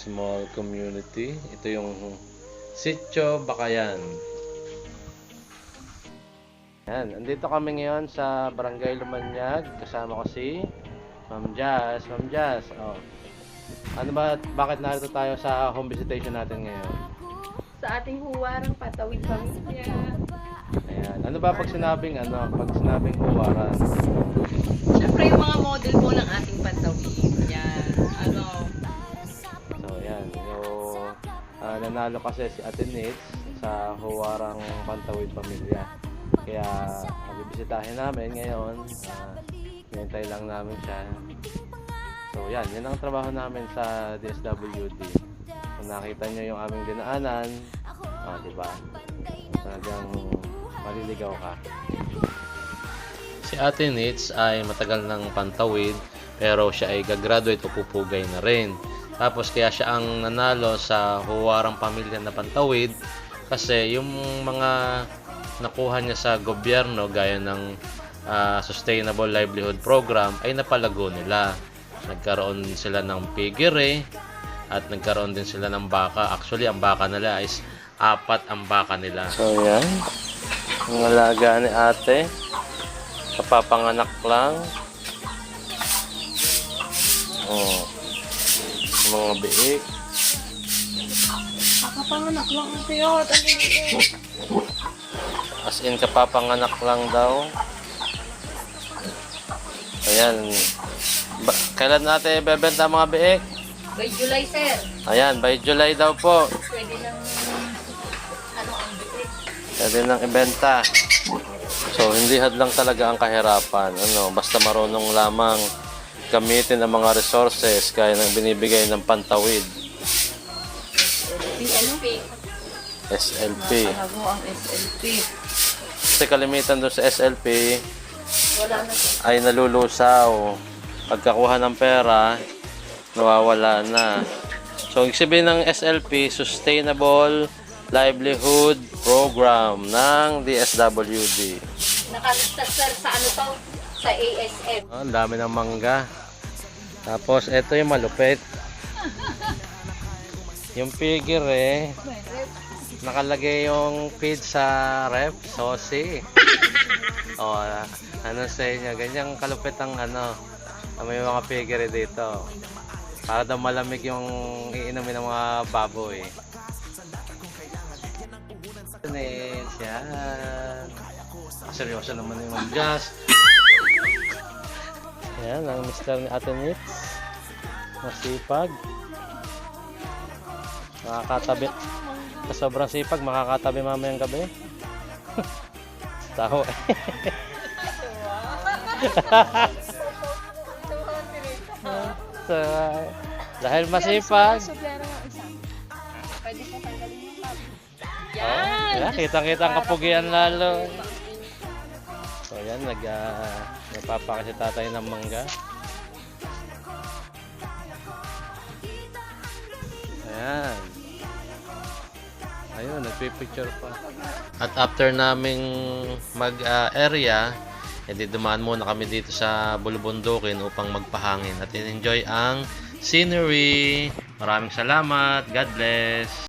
small community. Ito yung Sitio Bakayan. Yan, andito kami ngayon sa Barangay Lumanyag. Kasama ko si Ma'am Jazz. Ma'am Jazz, oh. Ano ba, bakit narito tayo sa home visitation natin ngayon? sa ating huwarang patawid pamilya. Ayan. Ano ba pag sinabing ano, pag sinabing huwaran? Siyempre yung mga model po ng ating nanalo kasi si Ate Nitz sa Huwarang Pantawid Pamilya. Kaya, bibisitahin namin ngayon. Uh, Hinintay lang namin siya. So, yan. Yan ang trabaho namin sa DSWD. Kung nakita nyo yung aming dinaanan, ah, di ba? Talagang maliligaw ka. Si Ate Nitz ay matagal ng pantawid pero siya ay gagraduate o pupugay na rin. Tapos kaya siya ang nanalo sa huwarang pamilya na pantawid kasi yung mga nakuha niya sa gobyerno gaya ng ah, Sustainable Livelihood Program ay napalago nila. Nagkaroon sila ng piggery at nagkaroon din sila ng baka. Actually, ang baka nila is apat ang baka nila. So yan, ang alaga ni ate. Kapapanganak lang. Oh. Mga biik. nakapanganak lang ang liliit. As in, kapapanganak lang daw. Ayan. Ba- kailan natin ibebenta mga biik? By July, sir. Ayan, by July daw po. Pwede nang, ano ang bitik. Pwede nang ibenta. So, hindi hadlang talaga ang kahirapan. Ano, basta marunong lamang gamitin ang mga resources kaya ng binibigay ng pantawid. SLP. SLP. Bago ang SLP. Kasi kalimitan doon sa SLP Wala na ay nalulusaw. Pagkakuha ng pera, nawawala na. So, ibig sabihin ng SLP, Sustainable Livelihood Program ng DSWD. Nakalista sir sa ano to? Sa ASM. Oh, ang dami ng mangga. Tapos, ito yung malupit. Yung figure eh, nakalagay yung feed sa ref, saucy. O, ah, ano sa inyo, ganyang kalupit ang ano, may mga figure dito. Para daw malamig yung iinumin ng mga baboy. Tunis, yan. Seryoso naman yung Ma'am Jazz. Yan, ang mister ni Ate Nitz. Masipag. Makakatabi. Sa sobrang sipag, makakatabi mamayang gabi. Taho eh. so, dahil masipag. Pwede po tanggalin yung. Oh, Yan! yan, kitang-kita ang kapugian lalo. So yan, nag, uh, nagpapaka si tatay ng mangga. Ayan. Ayun, nagpipicture pa. At after naming mag-area, edi dumaan muna kami dito sa Bulubundukin upang magpahangin at enjoy ang scenery. Maraming salamat. God bless.